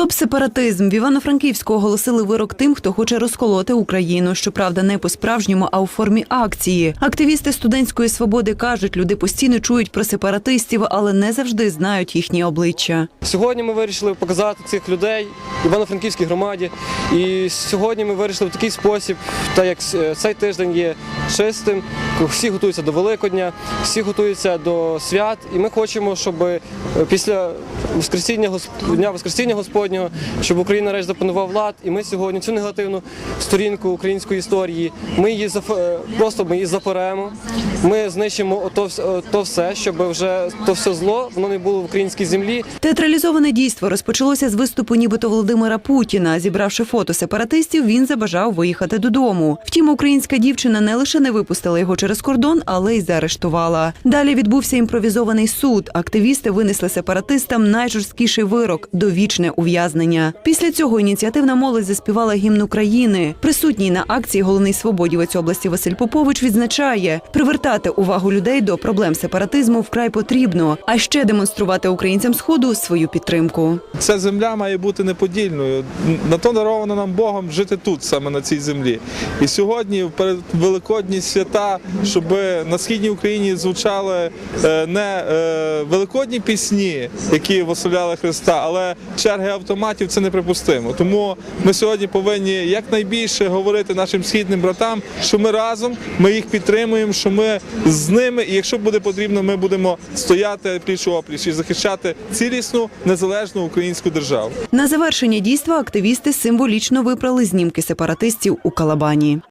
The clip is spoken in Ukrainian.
Стоп сепаратизм в Івано-Франківську оголосили вирок тим, хто хоче розколоти Україну. Щоправда, не по-справжньому, а у формі акції. Активісти студентської свободи кажуть, люди постійно чують про сепаратистів, але не завжди знають їхні обличчя. Сьогодні ми вирішили показати цих людей в Івано-Франківській громаді. І сьогодні ми вирішили в такий спосіб, так як е, цей тиждень є чистим, всі готуються до Великодня, всі готуються до свят. І ми хочемо, щоб е, після Воскресіння Дня Воскресіння Господнього, щоб Україна нарешті запанував влад. І ми сьогодні цю негативну сторінку української історії, ми її е, просто ми її запоремо. Ми знищимо ото, вс- ото все, щоб вже то все зло воно не було в українській землі. Театралізоване дійство розпочалося з виступу нібито Володимира Путіна. Зібравши фото сепаратистів, він забажав виїхати додому. Втім, українська дівчина не лише не випустила його через кордон, але й заарештувала. Далі відбувся імпровізований суд. Активісти винесли сепаратистам найжорсткіший вирок довічне ув'язнення. Після цього ініціативна молодь заспівала гімн України. Присутній на акції головний свободівець області Василь Попович відзначає, привертати увагу людей до проблем сепаратизму вкрай потрібно, а ще демонструвати українцям сходу свою підтримку. Ця земля має бути неподільною. На то даровано нам Богом жити тут, саме на цій землі. І сьогодні, перед великодні свята, щоб на східній Україні звучали е, не е, великодні пісні, які восоляли Христа, але черги автоматів це неприпустимо. Тому ми сьогодні повинні якнайбільше говорити нашим східним братам, що ми разом, ми їх підтримуємо, що ми з ними, і якщо буде потрібно, ми будемо стояти пліч опліч і захищати цілісну незалежну українську державу. На завершення дійства активісти символічно випрали знімки сепаратистів у Калабані.